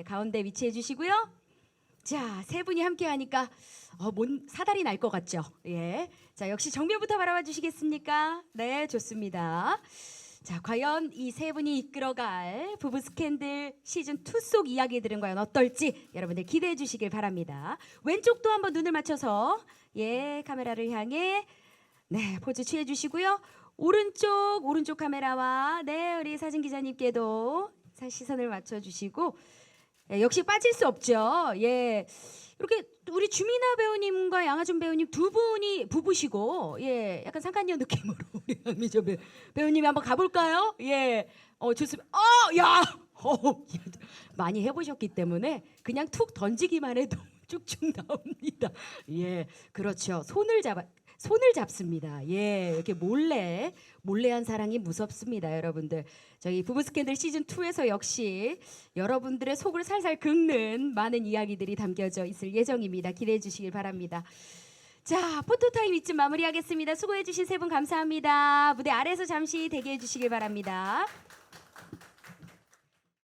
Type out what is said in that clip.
예, 가운데 위치해 주시고요. 자, 세 분이 함께 하니까 어, 뭔 사달이 날 것 같죠? 예. 자, 역시 정면부터 바라봐 주시겠습니까? 네, 좋습니다. 자, 과연 이 세 분이 이끌어갈 부부 스캔들 시즌 2 속 이야기들은 과연 어떨지 여러분들 기대해 주시길 바랍니다. 왼쪽도 한번 눈을 맞춰서 예, 카메라를 향해 네, 포즈 취해 주시고요. 오른쪽 오른쪽 카메라와 네, 우리 사진 기자님께도 사- 시선을 맞춰 주시고 예, 역시 빠질 수 없죠. 예. 이렇게 우리 주민아 배우님과 양아준 배우님 두 분이 부부시고 예 약간 상간녀 느낌으로 우리 양미정 배우, 배우님이 한번 가볼까요? 예, 어 좋습니다. 어야 어, 많이 해보셨기 때문에 그냥 툭 던지기만 해도 쭉쭉 나옵니다. 예, 그렇죠. 손을 잡아 손을 잡습니다. 예, 이렇게 몰래 몰래 한 사랑이 무섭습니다, 여러분들. 저희 부부 스캔들 시즌 2에서 역시 여러분들의 속을 살살 긁는 많은 이야기들이 담겨져 있을 예정입니다. 기대해 주시길 바랍니다. 자, 포토타임 이쯤 마무리하겠습니다. 수고해 주신 세 분 감사합니다. 무대 아래에서 잠시 대기해 주시길 바랍니다.